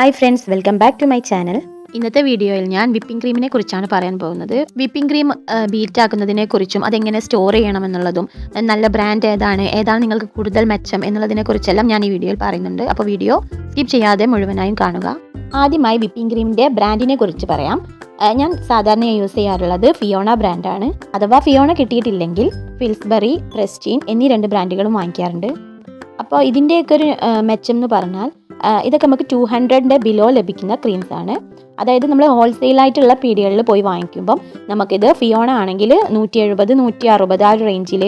Hi friends welcome back to my channel ഇന്നത്തെ വീഡിയോയിൽ ഞാൻ വിപ്പിംഗ് ക്രീമിനെ കുറിച്ചാണ് പറയാൻ പോകുന്നത്. വിപ്പിംഗ് ക്രീം ബീറ്റ് ആക്കുന്നതിനെ കുറിച്ചും അതെങ്ങനെ സ്റ്റോർ ചെയ്യണം എന്നുള്ളതും നല്ല ബ്രാൻഡ് ഏതാണ് ഏതാണ് നിങ്ങൾക്ക് കൂടുതൽ മെച്ചം എന്നുള്ളതിനെ കുറിച്ചെല്ലാം ഞാൻ ഈ വീഡിയോയിൽ പറയുന്നുണ്ട്. അപ്പോൾ വീഡിയോ സ്കിപ്പ് ചെയ്യാതെ മുഴുവനായും കാണുക. ആദ്യമായി വിപ്പിംഗ് ക്രീമിന്റെ ബ്രാൻഡിനെ കുറിച്ച് പറയാം. ഞാൻ സാധാരണ യൂസ് ചെയ്യാറുള്ളത് ഫിയോണ ബ്രാൻഡാണ് അഥവാ ഫിയോണ കിട്ടിയിട്ടില്ലെങ്കിൽ ഫിൽസ്ബറി പ്രസ്റ്റീൻ എന്നീ രണ്ട് ബ്രാൻഡുകളും വാങ്ങിക്കാറുണ്ട്. അപ്പോൾ ഇതിന്റെയൊക്കെ ഒരു മെച്ചം എന്ന് പറഞ്ഞാൽ ഇതൊക്കെ നമുക്ക് ടു ഹൺഡ്രഡിന്റെ ബിലോ ലഭിക്കുന്ന ക്രീംസ് ആണ്. അതായത് നമ്മൾ ഹോൾസെയിലായിട്ടുള്ള പീടികളിൽ പോയി വാങ്ങിക്കുമ്പം നമുക്കിത് ഫിയോണ ആണെങ്കിൽ നൂറ്റി എഴുപത് നൂറ്റി അറുപത് ആ ഒരു റേഞ്ചിൽ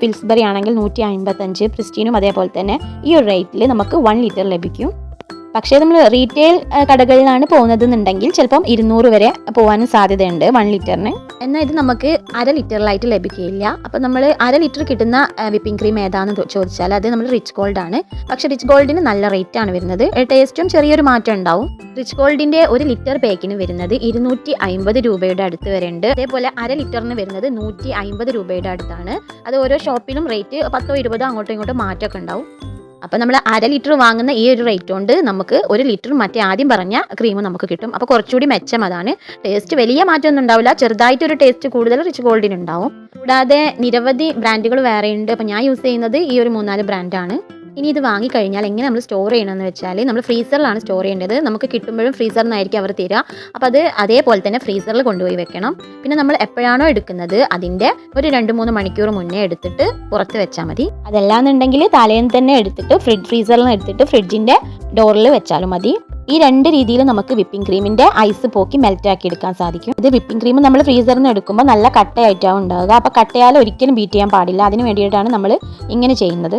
ഫിൽസ്ബറി ആണെങ്കിൽ നൂറ്റി അൻപത്തഞ്ച് പ്രിസ്റ്റീനും അതേപോലെ തന്നെ ഈ ഒരു റേറ്റിൽ നമുക്ക് വൺ ലിറ്റർ ലഭിക്കും. പക്ഷേ നമ്മൾ റീറ്റെയിൽ കടകളിലാണ് പോകുന്നതെന്നുണ്ടെങ്കിൽ ചിലപ്പം ഇരുന്നൂറ് വരെ പോകാനും സാധ്യതയുണ്ട് വൺ ലിറ്ററിന് എന്നാൽ ഇത് നമുക്ക് അര ലിറ്ററിലായിട്ട് ലഭിക്കുകയില്ല. അപ്പം നമ്മൾ അര ലിറ്റർ കിട്ടുന്ന വിപ്പിംഗ് ക്രീം ഏതാണെന്ന് ചോദിച്ചാൽ അത് നമ്മൾ റിച്ച് ഗോൾഡ് ആണ്. പക്ഷേ റിച്ച് ഗോൾഡിന് നല്ല റേറ്റ് ആണ് വരുന്നത്. ടേസ്റ്റും ചെറിയൊരു മാറ്റം ഉണ്ടാവും. റിച്ച് ഗോൾഡിന്റെ ഒരു ലിറ്റർ പാക്കിന് വരുന്നത് ഇരുന്നൂറ്റി അമ്പത് രൂപയുടെ അടുത്ത് വരെ ഉണ്ട്. അതേപോലെ അര ലിറ്ററിന് വരുന്നത് നൂറ്റി അമ്പത് രൂപയുടെ അടുത്താണ്. അത് ഓരോ ഷോപ്പിലും റേറ്റ് പത്തോ ഇരുപതോ അങ്ങോട്ടോ ഇങ്ങോട്ടോ മാറ്റമൊക്കെ ഉണ്ടാവും. അപ്പോൾ നമ്മൾ അര ലിറ്റർ വാങ്ങുന്ന ഈ ഒരു റേറ്റ് കൊണ്ട് നമുക്ക് ഒരു ലിറ്റർ മറ്റേ ആദ്യം പറഞ്ഞ ക്രീം നമുക്ക് കിട്ടും. അപ്പോൾ കുറച്ചുകൂടി മെച്ചം അതാണ്. ടേസ്റ്റ് വലിയ മാറ്റമൊന്നും ഉണ്ടാവില്ല. ചെറുതായിട്ടൊരു ടേസ്റ്റ് കൂടുതൽ റിച്ച് ഗോൾഡിന് ഉണ്ടാവും. കൂടാതെ നിരവധി ബ്രാൻഡുകൾ വേറെയുണ്ട്. അപ്പോൾ ഞാൻ യൂസ് ചെയ്യുന്നത് ഈ ഒരു മൂന്നാൽ ബ്രാൻഡാണ് ഇനി ഇത് വാങ്ങിക്കഴിഞ്ഞാൽ എങ്ങനെ നമ്മൾ സ്റ്റോർ ചെയ്യണമെന്ന് വെച്ചാൽ നമ്മൾ ഫ്രീസറിലാണ് സ്റ്റോർ ചെയ്യേണ്ടത്. നമുക്ക് കിട്ടുമ്പോഴും ഫ്രീസറിൽ നിന്നായിരിക്കും അവർ തരിക. അപ്പോൾ അത് അതേപോലെ തന്നെ ഫ്രീസറിൽ കൊണ്ടുപോയി വെക്കണം. പിന്നെ നമ്മൾ എപ്പോഴാണോ എടുക്കുന്നത് അതിന്റെ ഒരു രണ്ട് മൂന്ന് മണിക്കൂർ മുന്നേ എടുത്തിട്ട് പുറത്ത് വെച്ചാൽ മതി. അതല്ലാന്നുണ്ടെങ്കിൽ തലേന്ന് തന്നെ എടുത്തിട്ട് ഫ്രിഡ് ഫ്രീസറിൽ നിന്ന് എടുത്തിട്ട് ഫ്രിഡ്ജിന്റെ ഡോറിൽ വെച്ചാലും മതി. ഈ രണ്ട് രീതിയിൽ നമുക്ക് വിപ്പിംഗ് ക്രീമിന്റെ ഐസ് പോക്കി മെൽറ്റ് ആക്കി എടുക്കാൻ സാധിക്കും. ഇത് വിപ്പിംഗ് ക്രീം നമ്മൾ ഫ്രീസറിൽ നിന്ന് എടുക്കുമ്പോൾ നല്ല കട്ടയായിട്ടാണ് ഉണ്ടാവുക. അപ്പോൾ കട്ടയാൽ ഒരിക്കലും ബീറ്റ് ചെയ്യാൻ പാടില്ല. അതിന് വേണ്ടിയിട്ടാണ് നമ്മൾ ഇങ്ങനെ ചെയ്യുന്നത്.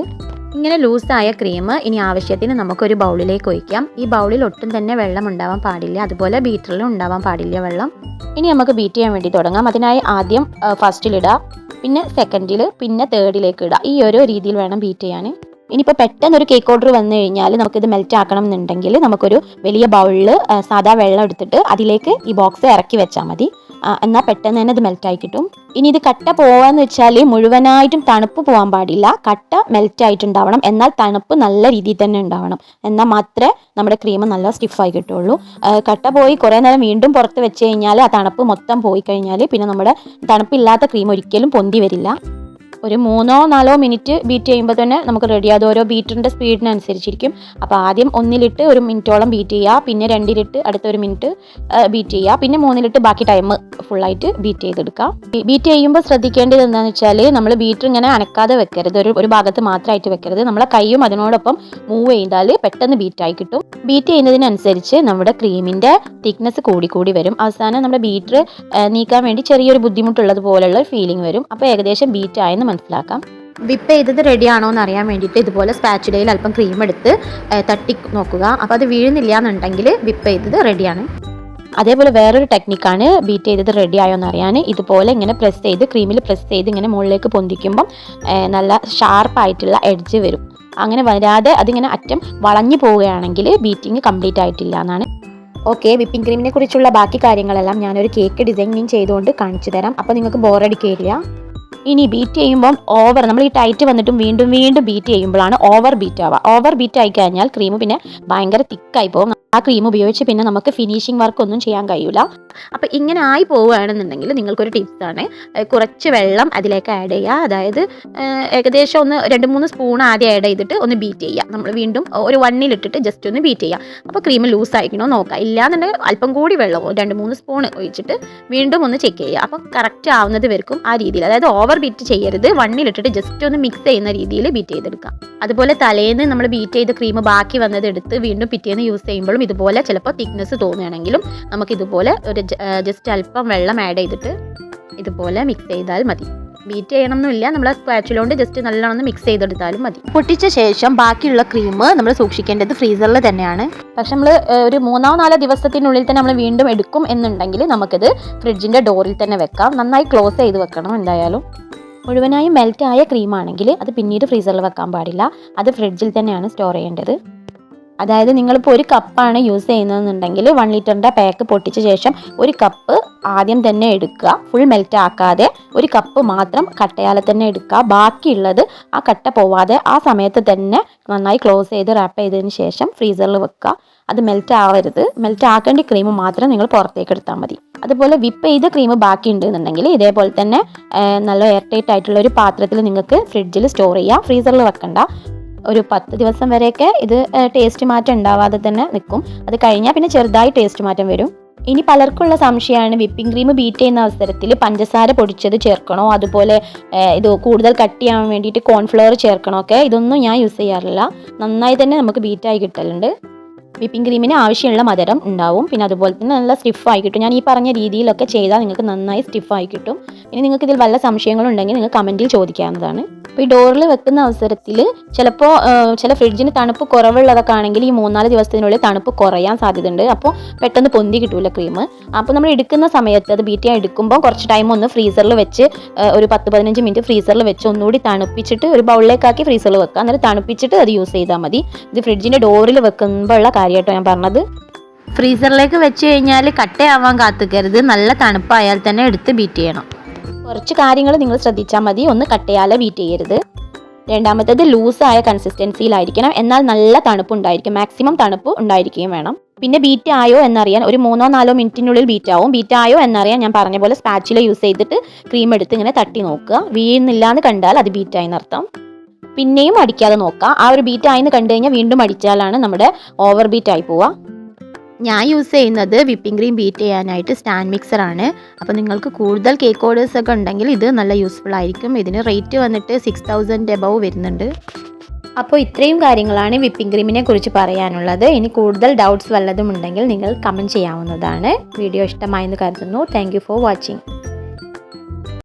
ഇങ്ങനെ ലൂസായ ക്രീം ഇനി ആവശ്യത്തിന് നമുക്കൊരു ബൗളിലേക്ക് ഒഴിക്കാം. ഈ ബൗളിൽ ഒട്ടും തന്നെ വെള്ളം ഉണ്ടാവാൻ പാടില്ല. അതുപോലെ ബീറ്ററിലും ഉണ്ടാവാൻ പാടില്ല വെള്ളം. ഇനി നമുക്ക് ബീറ്റ് ചെയ്യാൻ വേണ്ടി തുടങ്ങാം. അതിനായി ആദ്യം ഫസ്റ്റിലിടുക പിന്നെ സെക്കൻഡിൽ പിന്നെ തേർഡിലേക്ക് ഇടുക ഈ ഒരു രീതിയിൽ വേണം ബീറ്റ് ചെയ്യാൻ. ഇനിയിപ്പോൾ പെട്ടെന്ന് ഒരു കേക്ക് ഓർഡർ വന്നു കഴിഞ്ഞാൽ നമുക്കിത് മെൽറ്റ് ആക്കണം എന്നുണ്ടെങ്കിൽ നമുക്കൊരു വലിയ ബൗളിൽ സാധാ വെള്ളം എടുത്തിട്ട് അതിലേക്ക് ഈ ബോക്സ് ഇറക്കി വെച്ചാൽ മതി. എന്നാൽ പെട്ടെന്ന് തന്നെ ഇത് മെൽറ്റായി കിട്ടും. ഇനി ഇത് കട്ട പോവാന്ന് വെച്ചാൽ മുഴുവനായിട്ടും തണുപ്പ് പോകാൻ പാടില്ല. കട്ട മെൽറ്റ് ആയിട്ടുണ്ടാവണം. എന്നാൽ തണുപ്പ് നല്ല രീതിയിൽ തന്നെ ഉണ്ടാവണം. എന്നാൽ മാത്രമേ നമ്മുടെ ക്രീം നല്ല സ്റ്റിഫായി കിട്ടുള്ളൂ. കട്ട പോയി കുറേ നേരം വീണ്ടും പുറത്ത് വെച്ച് കഴിഞ്ഞാൽ ആ തണുപ്പ് മൊത്തം പോയി കഴിഞ്ഞാൽ പിന്നെ നമ്മുടെ തണുപ്പില്ലാത്ത ക്രീം ഒരിക്കലും പൊന്തി വരില്ല. ഒരു മൂന്നോ നാലോ മിനിറ്റ് ബീറ്റ് ചെയ്യുമ്പോൾ തന്നെ നമുക്ക് റെഡി ഓരോ ബീറ്ററിന്റെ സ്പീഡിനനുസരിച്ചിരിക്കും അപ്പോൾ ആദ്യം ഒന്നിലിട്ട് ഒരു മിനിറ്റോളം ബീറ്റ് ചെയ്യുക. പിന്നെ രണ്ടിലിട്ട് അടുത്ത ഒരു മിനിറ്റ് ബീറ്റ് ചെയ്യുക. പിന്നെ മൂന്നിലിട്ട് ബാക്കി ടൈം ഫുള്ളായിട്ട് ബീറ്റ് ചെയ്തെടുക്കാം ബീറ്റ് ചെയ്യുമ്പോൾ ശ്രദ്ധിക്കേണ്ടത് എന്താണെന്ന് വെച്ചാൽ നമ്മൾ ബീറ്റർ ഇങ്ങനെ അനക്കാതെ വെക്കരുത്. ഒരു ഒരു ഭാഗത്ത് മാത്രമായിട്ട് വെക്കരുത്. നമ്മളെ കൈയും അതിനോടൊപ്പം മൂവ് ചെയ്താൽ പെട്ടെന്ന് ബീറ്റായി കിട്ടും. ബീറ്റ് ചെയ്യുന്നതിനനുസരിച്ച് നമ്മുടെ ക്രീമിന്റെ തിക്നെസ് കൂടിക്കൂടി കൂടി വരും. അവസാനം നമ്മുടെ ബീറ്റർ നീക്കാൻ വേണ്ടി ചെറിയൊരു ബുദ്ധിമുട്ടുള്ളത് പോലുള്ള ഫീലിംഗ് വരും. അപ്പോൾ ഏകദേശം ബീറ്റ് ആയെന്ന് മനസ്സിലാക്കാം. വിപ്പ് ചെയ്തത് റെഡി ആണോ എന്ന് അറിയാൻ വേണ്ടിയിട്ട് ഇതുപോലെ സ്പാച്ചുലയിൽ അല്പം ക്രീം എടുത്ത് തട്ടി നോക്കുക. അപ്പോൾ അത് വീഴുന്നില്ല എന്നുണ്ടെങ്കിൽ വിപ്പ് ചെയ്തത് റെഡിയാണ് അതേപോലെ വേറൊരു ടെക്നിക്കാണ് ബീറ്റ് ചെയ്തത് റെഡി ആയോ എന്ന് അറിയാൻ ഇതുപോലെ ഇങ്ങനെ പ്രസ് ചെയ്ത് ക്രീമിൽ പ്രസ് ചെയ്ത് ഇങ്ങനെ മുകളിലേക്ക് പൊന്തിക്കുമ്പം നല്ല ഷാർപ്പായിട്ടുള്ള എഡ്ജ് വരും. അങ്ങനെ വരാതെ അതിങ്ങനെ അറ്റം വളഞ്ഞു പോവുകയാണെങ്കിൽ ബീറ്റിംഗ് കംപ്ലീറ്റ് ആയിട്ടില്ല എന്നാണ്. ഓക്കെ വിപ്പിംഗ് ക്രീമിനെ കുറിച്ചുള്ള ബാക്കി കാര്യങ്ങളെല്ലാം ഞാനൊരു കേക്ക് ഡിസൈനിങ് ചെയ്തുകൊണ്ട് കാണിച്ചു തരാം. അപ്പോൾ നിങ്ങൾക്ക് ബോറടിക്കില്ല ഇനി ബീറ്റ് ചെയ്യുമ്പം ഓവർ നമ്മൾ ഈ ടൈറ്റ് വന്നിട്ടും വീണ്ടും വീണ്ടും ബീറ്റ് ചെയ്യുമ്പോഴാണ് ഓവർ ബീറ്റ് ആവുക. ഓവർ ബീറ്റ് ആയി കഴിഞ്ഞാൽ ക്രീം പിന്നെ ഭയങ്കര തിക്കായി പോകും. ആ ക്രീം ഉപയോഗിച്ച് പിന്നെ നമുക്ക് ഫിനിഷിംഗ് വർക്ക് ഒന്നും ചെയ്യാൻ കഴിയില്ല അപ്പോൾ ഇങ്ങനെ ആയി പോവുകയാണെന്നുണ്ടെങ്കിൽ നിങ്ങൾക്കൊരു ടിപ്സ് ആണ്. കുറച്ച് വെള്ളം അതിലേക്ക് ആഡ് ചെയ്യുക. അതായത് ഏകദേശം ഒന്ന് രണ്ട് മൂന്ന് സ്പൂൺ ആദ്യം ആഡ് ചെയ്തിട്ട് ഒന്ന് ബീറ്റ് ചെയ്യുക. നമ്മൾ വീണ്ടും ഒരു വണ്ണിലിട്ടിട്ട് ജസ്റ്റ് ഒന്ന് ബീറ്റ് ചെയ്യുക. അപ്പോൾ ക്രീം ലൂസ് ആയിക്കണോ നോക്കുക. ഇല്ലാന്നുണ്ടെങ്കിൽ അല്പം കൂടി വെള്ളം രണ്ട് മൂന്ന് സ്പൂൺ ഒഴിച്ചിട്ട് വീണ്ടും ഒന്ന് ചെക്ക് ചെയ്യുക. അപ്പോൾ കറക്റ്റ് ആവുന്നത് വരെക്കും ആ രീതിയിൽ. അതായത് ഓവർ ബീറ്റ് ചെയ്യരുത്. വണ്ണിലിട്ടിട്ട് ജസ്റ്റ് ഒന്ന് മിക്സ് ചെയ്യുന്ന രീതിയിൽ ബീറ്റ് ചെയ്തെടുക്കുക. അതുപോലെ തലേന്ന് നമ്മൾ ബീറ്റ് ചെയ്ത ക്രീം ബാക്കി വന്നത് എടുത്ത് വീണ്ടും പിറ്റേന്ന് യൂസ് ചെയ്യുമ്പോഴും ഇതുപോലെ ചിലപ്പോൾ തിക്നെസ് തോന്നുകയാണെങ്കിലും നമുക്ക് ഇതുപോലെ ഒരു ജസ്റ്റ് അല്പം വെള്ളം ആഡ് ചെയ്തിട്ട് ഇതുപോലെ മിക്സ് ചെയ്താൽ മതി. ബീറ്റ് ചെയ്യണമെന്നില്ല നമ്മൾ സ്പാച്ചിലോണ്ട് ജസ്റ്റ് നല്ലോണം മിക്സ് ചെയ്തെടുത്താലും മതി. പൊട്ടിച്ച ശേഷം ബാക്കിയുള്ള ക്രീം നമ്മൾ സൂക്ഷിക്കേണ്ടത് ഫ്രീസറിൽ തന്നെയാണ്. പക്ഷെ നമ്മൾ ഒരു മൂന്നോ നാലോ ദിവസത്തിനുള്ളിൽ തന്നെ നമ്മൾ വീണ്ടും എടുക്കും എന്നുണ്ടെങ്കിൽ നമുക്കിത് ഫ്രിഡ്ജിന്റെ ഡോറിൽ തന്നെ വെക്കാം. നന്നായി ക്ലോസ് ചെയ്ത് വെക്കണം എന്തായാലും. മുഴുവനായും മെൽറ്റ് ആയ ക്രീമാണെങ്കിൽ അത് പിന്നീട് ഫ്രീസറിൽ വെക്കാൻ പാടില്ല. അത് ഫ്രിഡ്ജിൽ തന്നെയാണ് സ്റ്റോർ ചെയ്യേണ്ടത്. അതായത് നിങ്ങളിപ്പോൾ ഒരു കപ്പാണ് യൂസ് ചെയ്യുന്നതെന്നുണ്ടെങ്കിൽ വൺ ലിറ്ററിന്റെ പാക്ക് പൊട്ടിച്ച ശേഷം ഒരു കപ്പ് ആദ്യം തന്നെ എടുക്കുക. ഫുൾ മെൽറ്റ് ആക്കാതെ ഒരു കപ്പ് മാത്രം കട്ടയാലെ തന്നെ എടുക്കുക. ബാക്കിയുള്ളത് ആ കട്ട പോവാതെ ആ സമയത്ത് തന്നെ നന്നായി ക്ലോസ് ചെയ്ത് റാപ്പ് ചെയ്തതിന് ശേഷം ഫ്രീസറിൽ വെക്കുക. അത് മെൽറ്റ് ആവരുത്. മെൽറ്റ് ആക്കേണ്ട ക്രീം മാത്രം നിങ്ങൾ പുറത്തേക്ക് എടുത്താൽ മതി. അതുപോലെ വിപ്പ് ചെയ്ത ക്രീം ബാക്കി ഉണ്ടെന്നുണ്ടെങ്കിൽ ഇതേപോലെ തന്നെ നല്ല എയർ ടൈറ്റ് ആയിട്ടുള്ള ഒരു പാത്രത്തിൽ നിങ്ങൾക്ക് ഫ്രിഡ്ജിൽ സ്റ്റോർ ചെയ്യാം. ഫ്രീസറിൽ വെക്കണ്ട. ഒരു പത്ത് ദിവസം വരെയൊക്കെ ഇത് ടേസ്റ്റ് മാറ്റം ഉണ്ടാവാതെ തന്നെ നിൽക്കും. അത് കഴിഞ്ഞാൽ പിന്നെ ചെറുതായി ടേസ്റ്റ് മാറ്റം വരും. ഇനി പലർക്കുള്ള സംശയമാണ് വിപ്പിംഗ് ക്രീം ബീറ്റ് ചെയ്യുന്ന അവസരത്തിൽ പഞ്ചസാര പൊടിച്ചത് ചേർക്കണോ? അതുപോലെ ഇത് കൂടുതൽ കട്ടിയാവാൻ വേണ്ടിയിട്ട് കോൺഫ്ലവർ ചേർക്കണോ? ഒക്കെ ഇതൊന്നും ഞാൻ യൂസ് ചെയ്യാറില്ല. നന്നായി തന്നെ നമുക്ക് ബീറ്റായി കിട്ടലുണ്ട്. വിപ്പിംഗ് ക്രീമിന് ആവശ്യമുള്ള മധുരം ഉണ്ടാവും. പിന്നെ അതുപോലെ തന്നെ നല്ല സ്റ്റിഫായി കിട്ടും. ഞാൻ ഈ പറഞ്ഞ രീതിയിലൊക്കെ ചെയ്താൽ നിങ്ങൾക്ക് നന്നായി സ്റ്റിഫായി കിട്ടും. ഇനി നിങ്ങൾക്ക് ഇതിൽ വല്ല സംശയങ്ങളുണ്ടെങ്കിൽ നിങ്ങൾ കമന്റിൽ ചോദിക്കാവുന്നതാണ്. അപ്പോൾ ഈ ഡോറിൽ വെക്കുന്ന അവസരത്തിൽ ചിലപ്പോൾ ചില ഫ്രിഡ്ജിന് തണുപ്പ് കുറവുള്ളതൊക്കെ ആണെങ്കിൽ ഈ മൂന്നാൽ ദിവസത്തിനുള്ളിൽ തണുപ്പ് കുറയാൻ സാധ്യതയുണ്ട്. അപ്പോൾ പെട്ടെന്ന് പൊന്തി കിട്ടൂല ക്രീം അപ്പോൾ നമ്മൾ എടുക്കുന്ന സമയത്ത് അത് ബീറ്റ് ചെയ്യാൻ എടുക്കുമ്പോൾ കുറച്ച് ടൈം ഒന്ന് ഫ്രീസറിൽ വെച്ച് ഒരു പത്ത് പതിനഞ്ച് മിനിറ്റ് ഫ്രീസറിൽ വെച്ച് ഒന്നുകൂടി തണുപ്പിച്ചിട്ട് ഒരു ബൗളിലേക്കാക്കി ഫ്രീസറിൽ വെക്കുക. എന്നിട്ട് തണുപ്പിച്ചിട്ട് അത് യൂസ് ചെയ്താൽ മതി. ഇത് ഫ്രിഡ്ജിന്റെ ഡോറിൽ വെക്കുമ്പോൾ ഉള്ള കാര്യമായിട്ടോ ഞാൻ പറഞ്ഞത്. ഫ്രീസറിലേക്ക് വെച്ച് കഴിഞ്ഞാൽ കട്ടയാവാൻ കാത്തുക്കരുത്. നല്ല തണുപ്പായാൽ തന്നെ എടുത്ത് ബീറ്റ് ചെയ്യണം കുറച്ച് കാര്യങ്ങൾ നിങ്ങൾ ശ്രദ്ധിച്ചാൽ മതി. ഒന്ന് കട്ടയാല ബീറ്റ് ചെയ്യരുത്. രണ്ടാമത്തേത് ലൂസായ കൺസിസ്റ്റൻസിയിലായിരിക്കണം എന്നാൽ നല്ല തണുപ്പ് ഉണ്ടായിരിക്കും മാക്സിമം തണുപ്പ് ഉണ്ടായിരിക്കുകയും വേണം. പിന്നെ ബീറ്റ് ആയോ എന്നറിയാൻ ഒരു മൂന്നോ നാലോ മിനിറ്റിനുള്ളിൽ ബീറ്റ് ആവും. ബീറ്റ് ആയോ എന്നറിയാൻ ഞാൻ പറഞ്ഞ പോലെ സ്പാച്ചില യൂസ് ചെയ്തിട്ട് ക്രീം എടുത്ത് ഇങ്ങനെ തട്ടി നോക്കുക. വീഴുന്നില്ല എന്ന് കണ്ടാൽ അത് ബീറ്റ് ആയി എന്നർത്ഥം പിന്നെയും അടിക്കാതെ നോക്കുക ആ ഒരു ബീറ്റ് എന്ന് കണ്ടു കഴിഞ്ഞാൽ വീണ്ടും അടിച്ചാലാണ് നമ്മുടെ ഓവർ ബീറ്റ് ആയി പോവുക. ഞാൻ യൂസ് ചെയ്യുന്നത് വിപ്പിംഗ് ക്രീം ബീറ്റ് ചെയ്യാനായിട്ട് സ്റ്റാൻഡ് മിക്സർ ആണ്. അപ്പോൾ നിങ്ങൾക്ക് കൂടുതൽ കേക്ക് ഓർഡേഴ്സ് ഒക്കെ ഉണ്ടെങ്കിൽ ഇത് നല്ല യൂസ്ഫുൾ ആയിരിക്കും. ഇതിന് റേറ്റ് വന്നിട്ട് സിക്സ് തൗസൻഡ് എബവ് വരുന്നുണ്ട്. അപ്പോൾ ഇത്രയും കാര്യങ്ങളാണ് വിപ്പിംഗ് ക്രീമിനെ കുറിച്ച് പറയാനുള്ളത്. ഇനി കൂടുതൽ ഡൗട്ട്സ് വല്ലതും ഉണ്ടെങ്കിൽ നിങ്ങൾ കമന്റ് ചെയ്യാവുന്നതാണ്. വീഡിയോ ഇഷ്ടമായെന്ന് കരുതുന്നു. Thank for watching